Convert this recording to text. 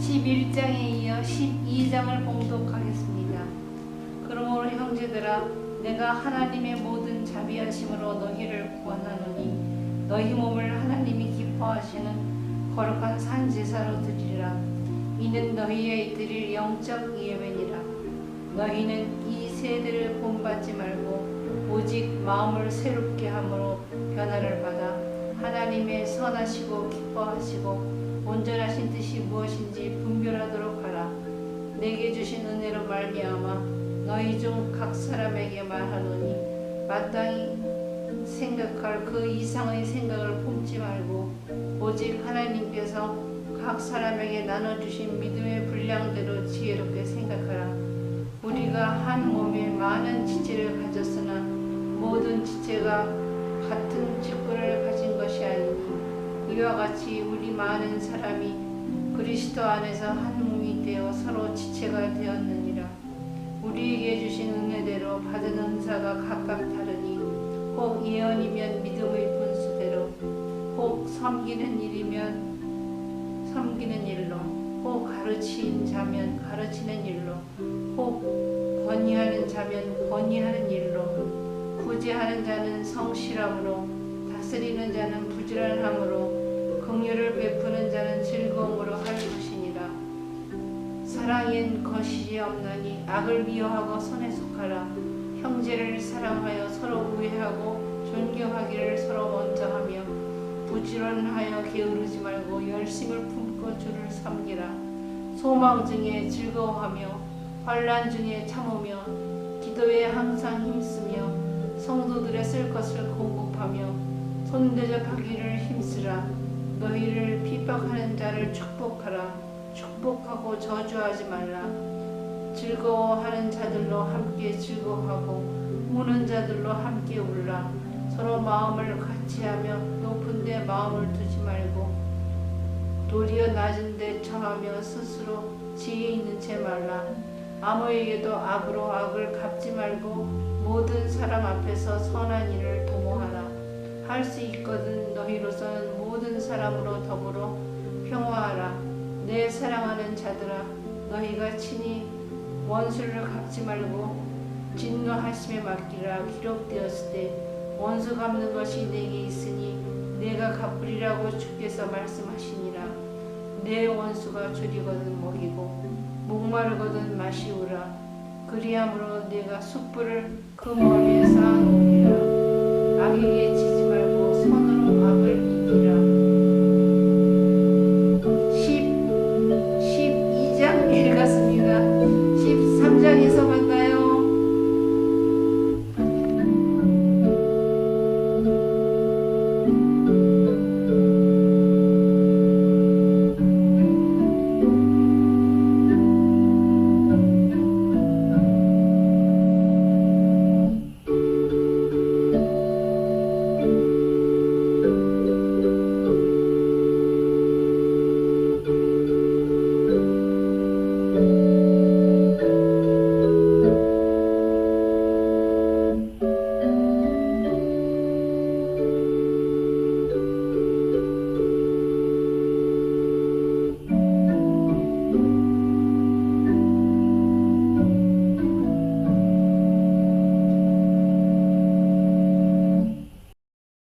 11장에 이어 12장을 봉독하겠습니다. 그러므로 형제들아 내가 하나님의 모든 자비하심으로 너희를 구원하노니 너희 몸을 하나님이 기뻐하시는 거룩한 산 제사로 드리라 이는 너희의 드릴 영적 예배니라 너희는 이 세대를 본받지 말고 오직 마음을 새롭게 함으로 변화를 받아 하나님의 선하시고 기뻐하시고 온전하신 무엇인지 분별하도록 하라 내게 주신 은혜로 말미암아 너희 중 각 사람에게 말하노니 마땅히 생각할 그 이상의 생각을 품지 말고 오직 하나님께서 각 사람에게 나눠주신 믿음의 분량대로 지혜롭게 생각하라. 우리가 한 몸에 많은 지체를 가졌으나 모든 지체가 같은 직분을 가진 것이 아니니 이와 같이 우리 많은 사람이 그리스도 안에서 한 몸이 되어 서로 지체가 되었느니라. 우리에게 주신 은혜대로 받은 은사가 각각 다르니 혹 예언이면 믿음의 분수대로 혹 섬기는 일이면 섬기는 일로 혹 가르치는 자면 가르치는 일로 혹 권위하는 자면 권위하는 일로 구제하는 자는 성실함으로 다스리는 자는 부지런함으로 긍휼을 베푸 사랑엔 거시지 없나니 악을 미워하고 선에 속하라. 형제를 사랑하여 서로 우애하고 존경하기를 서로 먼저 하며 부지런하여 게으르지 말고 열심을 품고 주를 섬기라. 소망 중에 즐거워하며 환란 중에 참으며 기도에 항상 힘쓰며 성도들의 쓸 것을 공급하며 손대접하기를 힘쓰라. 너희를 핍박하는 자를 축복하라 축복하고 저주하지 말라. 즐거워하는 자들로 함께 즐거워하고 우는 자들로 함께 울라. 서로 마음을 같이하며 높은 데 마음을 두지 말고 도리어 낮은 데 처하며 스스로 지혜 있는 채 말라. 아무에게도 악으로 악을 갚지 말고 모든 사람 앞에서 선한 일을 도모하라. 할 수 있거든 너희로서는 모든 사람으로 더불어 평화하라 내 사랑하는 자들아 너희가 친히 원수를 갚지 말고 진노하심에 맡기라 기록되었을 때 원수 갚는 것이 내게 있으니 내가 갚으리라고 주께서 말씀하시니라. 내 원수가 줄이거든 먹이고 목마르거든 마시우라. 그리함으로 내가 숯불을 그 머리에 쌓아놓으리라. 악에게 지지